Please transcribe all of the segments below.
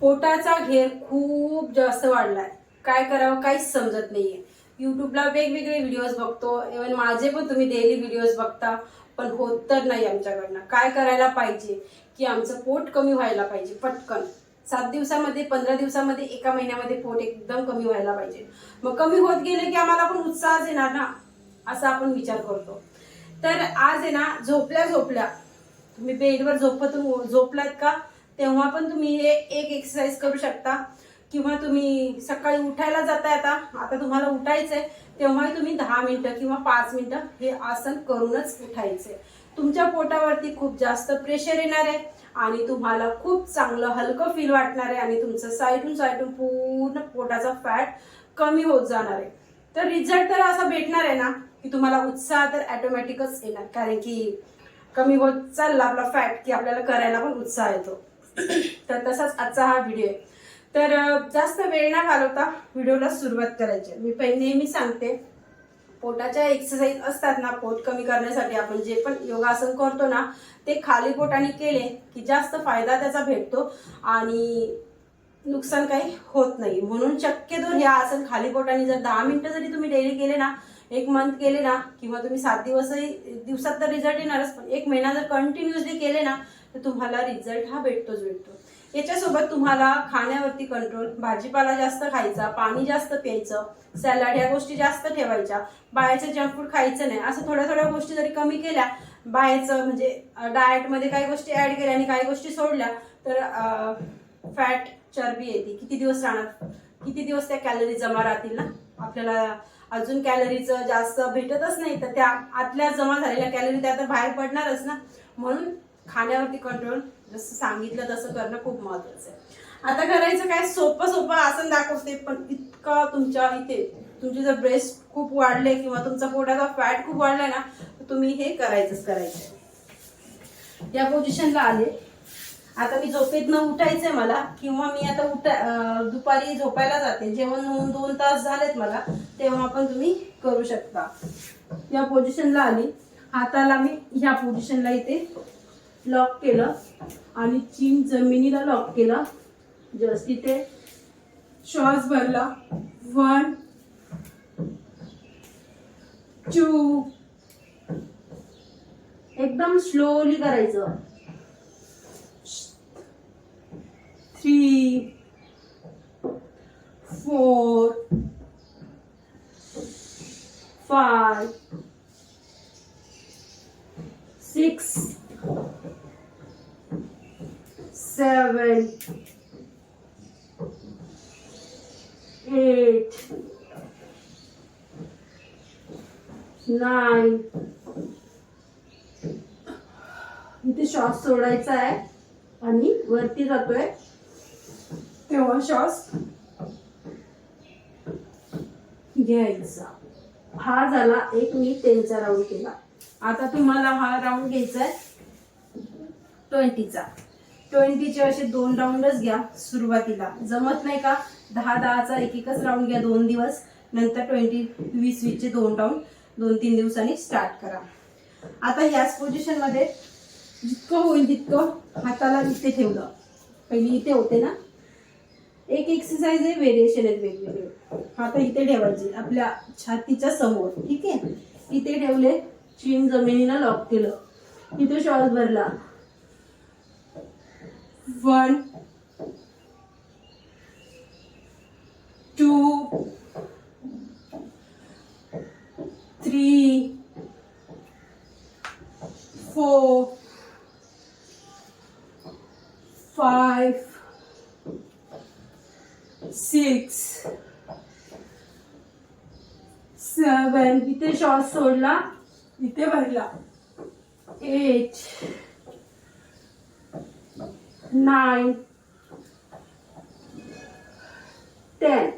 पोटाचा घेर खूप जास्त वाढलाय. काय करावं काहीच समजत नाहीये. युट्यूबला वेगवेगळे व्हिडिओज बघतो. इव्हन माझे पण तुम्ही डेली व्हिडिओज बघता पण होत तर नाही आमच्याकडनं. काय करायला पाहिजे? की आमचं पोट कमी व्हायला पाहिजे पटकन. सात दिवसामध्ये पंधरा दिवसामध्ये एका महिन्यामध्ये पोट एकदम कमी व्हायला पाहिजे. मग कमी होत गेले की आम्हाला पण उत्साहच येणार ना? असा आपण विचार करतो. तर आज आहे ना झोपल्या झोपल्या तुम्ही बेडवर झोपत झोपलात का? तेव्हा पण तुम्ही हे एक एक्सरसाइज करू शकता. किंवा तुम्ही सकाळी उठायला जाताय आता आता तुम्हाला उठायचंय तेव्हाही तुम्ही दहा मिनिटं किंवा पाच मिनिटं हे आसन करूनच उठायचे तुमच्या पोटावरती खूप जास्त प्रेशर येणार आहे आणि तुम्हाला खूप चांगलं हलकं फील वाटणार आहे आणि तुमचं साईडून साईडून पूर्ण पोटाचा फॅट कमी होत जाणार आहे. तर रिझल्ट तर असा भेटणार आहे ना की तुम्हाला उत्साह तर ऑटोमॅटिकच येणार. कारण की कमी होत चालला आपला फॅट की आपल्याला करायला पण उत्साह येतो. तर तसाच आजचा हा व्हिडिओ आहे तर जास्त वेळ ना घालवता व्हिडिओला सुरुवात करायची आहे. मी पहिले नेहमी सांगते पोटाच्या एक्सरसाइज असतात ना पोट कमी करण्यासाठी आपण जे पण योगासन करतो ना ते खाली पोटाने केले की जास्त फायदा त्याचा भेटतो आणि नुकसान काही होत नाही म्हणून शक्यतो हे आसन खाली पोटाने जर दहा मिनटं जरी तुम्ही डेली केले ना एक मंथ केले ना किंवा तुम्ही सात दिवसही दिवसात तर रिझल्ट येणारच पण एक महिना जर कंटिन्युअसली केले ना तर तुम्हाला रिझल्ट हा भेटतोच भेटतो. याच्यासोबत तुम्हाला खाण्यावरती कंट्रोल भाजीपाला जास्त खायचा पाणी जास्त प्यायचं सॅलड ह्या गोष्टी जास्त ठेवायच्या बाहेरचं जंक फूड खायचं नाही असं थोड्या थोड्या गोष्टी जरी कमी केल्या बाहेरचं म्हणजे डाएटमध्ये काही गोष्टी ऍड केल्या आणि काही गोष्टी सोडल्या तर फॅट चरबी येते. किती दिवस राहणार? किती दिवस त्या कॅलरी जमा राहतील ना? आपल्याला अजून कॅलरीचं जास्त भेटतच नाही तर त्या आतल्या जमा झालेल्या कॅलरी त्या तर बाहेर पडणारच ना. म्हणून खाण्यावरती कंट्रोल जसं सांगितलं तसं करणं खूप महत्वाचं आहे. आता करायचं काय? सोपं सोपं आसन दाखवते पण इतका तुमच्या इथे तुमचे जर ब्रेस्ट खूप वाढले किंवा तुमचा पोटाचा फॅट खूप वाढला ना तर तुम्ही हे करायचंच करायचं या पोझिशनला आले. आता मी झोपेतनं उठायचंय मला किंवा मी आता उठा दुपारी झोपायला जाते. जेवण होऊन दोन तास झालेत मला तेव्हा पण तुम्ही करू शकता. या पोझिशनला आली. हाताला मी ह्या पोझिशनला इथे लॉक केलं आणि चीन जमिनीला लॉक केलं. जस्ट इथे श्वास भरला. वन टू एकदम स्लोली करायचं three four five six seven, eight, nine. इथे श्वास सोडायचा आहे आणि वरती जातोय. तेव्हा श्वास घ्यायचा. हा झाला एक मी टेनचा राऊंड केला. आता तुम्हाला हा राऊंड घ्यायचा आहे. ट्वेंटीचा ट्वेंटीचे असे दोन राऊंडच घ्या सुरुवातीला. जमत नाही का? दहा दहाचा एक एकच राऊंड घ्या दोन दिवस. नंतर ट्वेंटी वीस वीसचे दोन राऊंड दोन तीन दिवसांनी स्टार्ट करा. आता ह्याच पोझिशनमध्ये जितकं होईल तितकं हाताला इथे ठेवलं. पहिली इथे होते ना? एक एक्सरसाइज आहे व्हेरिएशन आहेत वेगवेगळे. आता इथे ठेवायचे. आपल्या छातीच्या समोर. ठीक आहे? इथे ठेवले. चीन जमिनीला लॉक केलं. इथे शॉर्ट भरला. One two three four five six seven इथे शॉर्ट सोडला. इथे भरला. एच नाईन टेन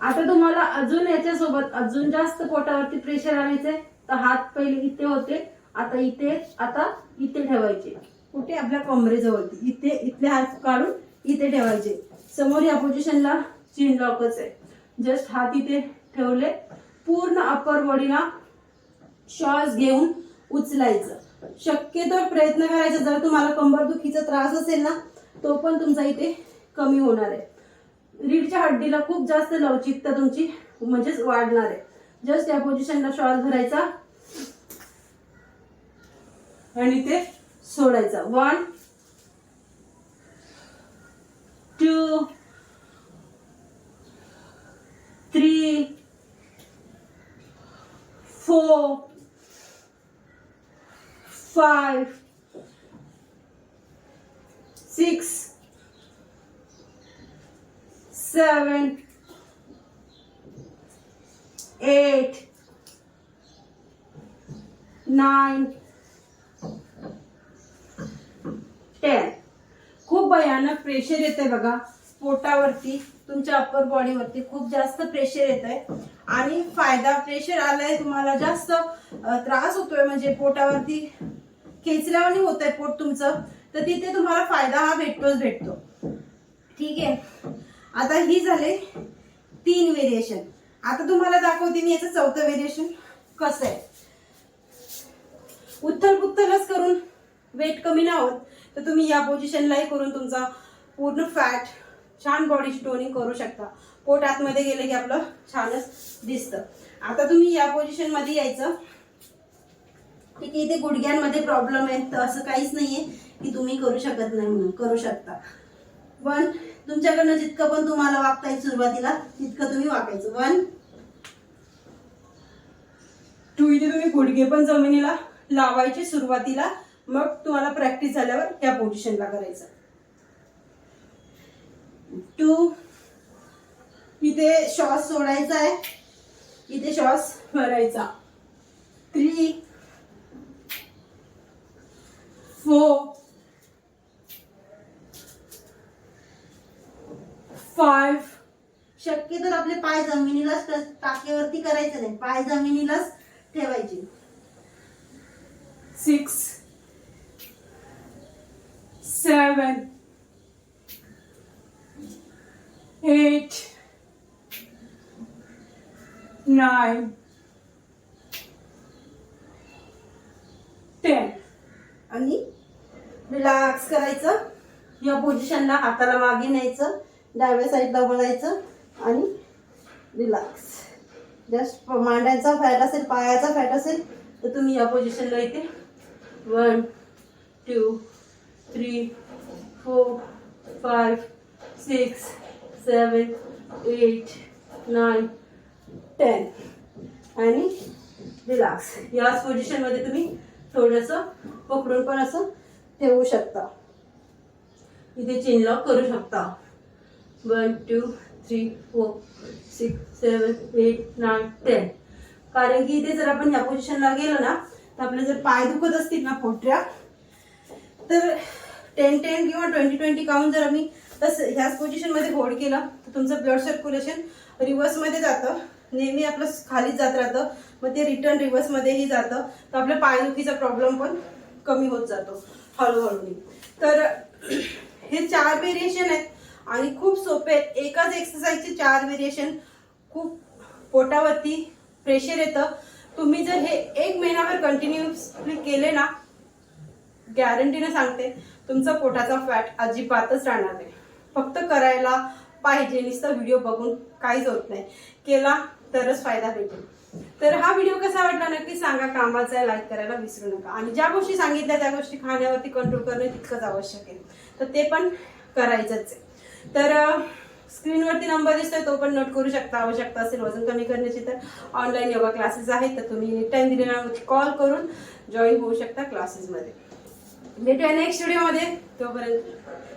आता तुम्हाला अजून याच्यासोबत अजून जास्त पोटावरती प्रेशर आणायचंय तर हात पहिले इथे होते आता इथे आता इथे ठेवायचे. कुठे? आपल्या कमरेजवळती इथे इथले हात काढून इथे ठेवायचे. समोर या पोझिशनला चिन लॉकच आहे. जस्ट हात इथे ठेवले. पूर्ण अपर बॉडीला श्वास घेऊन उचलायचं. शक्यतो प्रयत्न करायचा. जर तुम्हाला कंबरदुखीचा त्रास असेल ना तो पण तुमचा इथे कमी होणार आहे. रीडच्या हड्डीला खूप जास्त लवचिकता तुमची म्हणजेच वाढणार आहे. जस्ट या पोझिशनला श्वास भरायचा आणि ते सोडायचा. One two three four five six seven, eight, nine, ten. खूप भयानक प्रेशर येते बघा. पोटावरती तुमच्या अप्पर बॉडीवरती खूप जास्त प्रेशर येत आहे आणि फायदा प्रेशर आलाय तुम्हाला जास्त. त्रास होतोय म्हणजे पोटावरती. खेचल्यावानी होत आहे पोट तुमचं तर तिथे तुम्हाला फायदा हा भेटतोच भेटतो. ठीक आहे? आता ही झाले तीन व्हेरिएशन आता तुम्हाला दाखवते मी याचं चौथं व्हेरिएशन कसं आहे. उत्थल पुत्थलच करून वेट कमी नाही होत तर तुम्ही या पोझिशनलाही करून तुमचा पूर्ण फॅट छान बॉडी टोनिंग करू शकता. पोट आतमध्ये गेलं की आपलं छानच दिसतं. आता तुम्ही या पोझिशनमध्ये यायचं. ठीक की इथे गुडघ्यांमध्ये प्रॉब्लेम आहे तर असं काहीच नाहीये की तुम्ही करू शकत नाही म्हणून करू शकता. पण तुमच्याकडनं जितकं पण तुम्हाला वागता येईल सुरुवातीला तितकं तुम्ही वागायचं. वन टू इथे तुम्ही गुडघे पण जमिनीला लावायचे सुरुवातीला मग तुम्हाला प्रॅक्टिस झाल्यावर त्या पोझिशनला करायचं. टू इथे श्वास सोडायचा आहे. इथे श्वास भरायचा. थ्री फोर फाईव्ह शक्यतो आपले पाय जमिनीलाच टाकेवरती करायचे नाही. पाय जमिनीलाच ठेवायचे. Six seven eight nine ten आणि रिलॅक्स करायचं. या पोझिशनला हाताला मागे न्यायचं डाव्या साईडला वळायचं आणि रिलॅक्स जस्ट मांड्यांचा फॅट असेल पायाचा फॅट असेल तर तुम्ही या पोझिशनला इथे one two three four five six seven eight nine ten आणि रिलॅक्स याच पोझिशनमध्ये तुम्ही थोडंसं पकडून पण असं ठेवू शकता. इथे चेन लॉक करू शकता. One two three four six seven eight nine ten कारण की इथे जर आपण या पोझिशनला गेलो ना तर आपले जर पाय दुखत असतील ना पोटऱ्या तर टेन टेन किंवा ट्वेंटी ट्वेंटी काउंट जर आम्ही तस ह्याच पोझिशनमध्ये होल्ड केला तर तुमचं ब्लड सर्क्युलेशन रिव्हर्समध्ये जातं. नेहमी आपलं खालीच जात राहतं. मग ते रिटर्न रिव्हर्समध्येही जातं. तर आपल्या पायदुखीचा प्रॉब्लेम पण कमी होत जातो हळूहळू तर हे चार व्हेरिएशन आहेत आणि खूप सोपे आहेत. एकाच एक्सरसाइजचे चार व्हेरिएशन खूप पोटावरती प्रेशर येतं. तुम्ही जर हे एक महिनाभर कंटिन्युअसली केले ना गॅरंटीनं सांगते तुमचा पोटाचा फॅट अजिबातच राहणार नाही. फक्त करायला पाहिजे. नुसतं व्हिडिओ बघून काहीच होत नाही. केला तरच फायदा भेटेल. तर हा व्हिडिओ कसा वाटला नक्की सांगा. कामाचा आहे लाईक करायला विसरू नका. आणि ज्या गोष्टी सांगितल्या त्या गोष्टी खाण्यावरती कंट्रोल करणं तितकंच आवश्यक आहे. तर ते पण करायचंच आहे. तर स्क्रीनवरती नंबर दिसतोय तो पण नोट करू शकता. आवश्यकता असेल वजन कमी करण्याची तर ऑनलाईन योगा क्लासेस आहेत. तर तुम्ही टाईम दिलेला कॉल करून जॉईन होऊ शकता क्लासेसमध्ये भेटूया नेक्स्ट व्हिडिओमध्ये तोपर्यंत